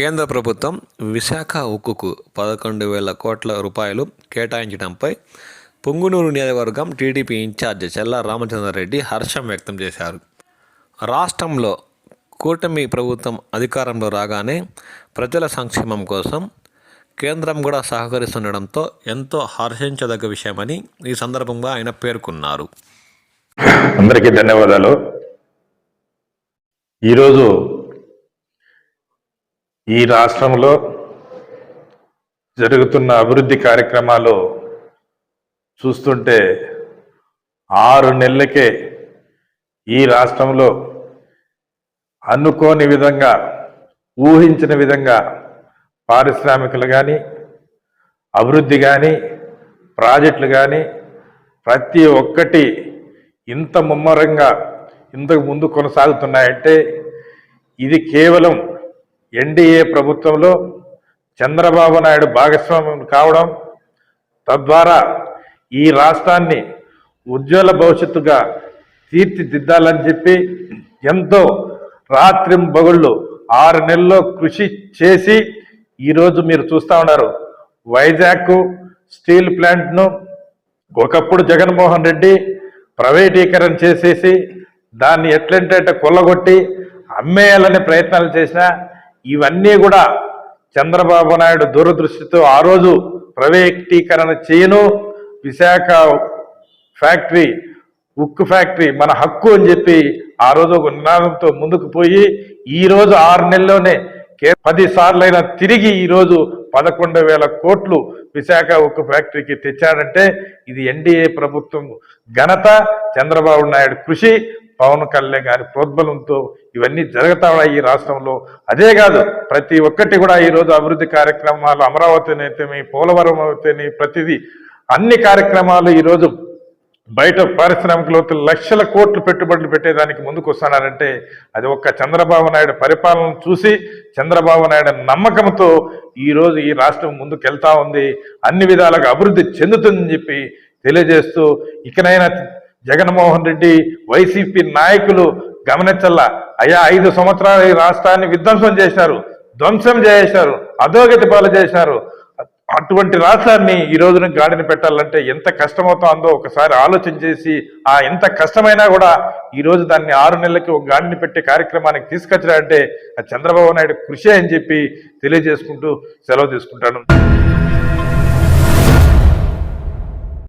కేంద్ర ప్రభుత్వం విశాఖ ఉక్కుకు పదకొండు వేల కోట్ల రూపాయలు కేటాయించడంపై పొంగునూరు నియోజకవర్గం టీడీపీ ఇన్ఛార్జ్ చెల్లా రామచంద్రారెడ్డి హర్షం వ్యక్తం చేశారు. రాష్ట్రంలో కూటమి ప్రభుత్వం అధికారంలో రాగానే ప్రజల సంక్షేమం కోసం కేంద్రం కూడా సహకరిస్తుండడంతో ఎంతో హర్షించదగ్గ విషయమని ఈ సందర్భంగా ఆయన పేర్కొన్నారు. అందరికీ ధన్యవాదాలు. ఈరోజు ఈ రాష్ట్రంలో జరుగుతున్న అభివృద్ధి కార్యక్రమాలు చూస్తుంటే ఆరు నెలలకే ఈ రాష్ట్రంలో అనుకోని విధంగా ఊహించిన విధంగా పారిశ్రామికలు కానీ అభివృద్ధి కానీ ప్రాజెక్టులు కానీ ప్రతి ఒక్కటి ఇంత ముమ్మరంగా ఇంతకు ముందు కొనసాగుతున్నాయంటే ఇది కేవలం ఎన్డీఏ ప్రభుత్వంలో చంద్రబాబు నాయుడు భాగస్వామ్యం కావడం తద్వారా ఈ రాష్ట్రాన్ని ఉజ్వల భవిష్యత్తుగా తీర్చిదిద్దాలని చెప్పి ఎంతో రాత్రింబగళ్ళు ఆరు నెలల్లో కృషి చేసి ఈరోజు మీరు చూస్తా ఉన్నారు. వైజాగ్ స్టీల్ ప్లాంట్ను ఒకప్పుడు జగన్మోహన్ రెడ్డి ప్రైవేటీకరణ చేసేసి దాన్ని ఎట్లంటే అట్ట కొల్లగొట్టి అమ్మేయాలనే ప్రయత్నాలు చేసినా ఇవన్నీ కూడా చంద్రబాబు నాయుడు దూరదృష్టితో ఆ రోజు ప్రైవేటీకరణ చేయను. విశాఖ ఫ్యాక్టరీ ఉక్కు ఫ్యాక్టరీ మన హక్కు అని చెప్పి ఆ రోజు ఒక నినాదంతో ముందుకు పోయి ఈరోజు ఆరు నెలల్లోనే పది సార్లైనా తిరిగి ఈరోజు పదకొండు వేల కోట్లు విశాఖ ఉక్కు ఫ్యాక్టరీకి తెచ్చాడంటే ఇది ఎన్డీఏ ప్రభుత్వం ఘనత చంద్రబాబు నాయుడు కృషి. పవన్ కళ్యాణ్ గారి ప్రోద్బలంతో ఇవన్నీ జరుగుతావా ఈ రాష్ట్రంలో? అదే కాదు ప్రతి ఒక్కటి కూడా ఈ రోజు అభివృద్ధి కార్యక్రమాలు అమరావతి అయితేమి పోలవరం అయితేనే ప్రతిదీ అన్ని కార్యక్రమాలు ఈరోజు బయట పారిశ్రామికలో లక్షల కోట్లు పెట్టుబడులు పెట్టేదానికి ముందుకు వస్తున్నారంటే అది ఒక్క చంద్రబాబు నాయుడు పరిపాలన చూసి చంద్రబాబు నాయుడు నమ్మకంతో ఈరోజు ఈ రాష్ట్రం ముందుకు వెళ్తా ఉంది అన్ని విధాలుగా అభివృద్ధి చెందుతుందని చెప్పి తెలియజేస్తూ ఇకనైనా జగన్మోహన్ రెడ్డి వైసీపీ నాయకులు గమనించల్లా. అయ్యా ఐదు సంవత్సరాలు ఈ రాష్ట్రాన్ని విధ్వంసం చేశారు ధ్వంసం చేశారు అధోగతి పాలు చేశారు. అటువంటి రాష్ట్రాన్ని ఈ రోజున గాడిని పెట్టాలంటే ఎంత కష్టమవుతుందో ఒకసారి ఆలోచన చేసి ఆ ఎంత కష్టమైనా కూడా ఈ రోజు దాన్ని ఆరు నెలలకి ఒక గాడిని పెట్టే కార్యక్రమానికి తీసుకొచ్చారంటే ఆ చంద్రబాబు నాయుడు కృషి అని చెప్పి తెలియజేసుకుంటూ సెలవు తీసుకుంటాను.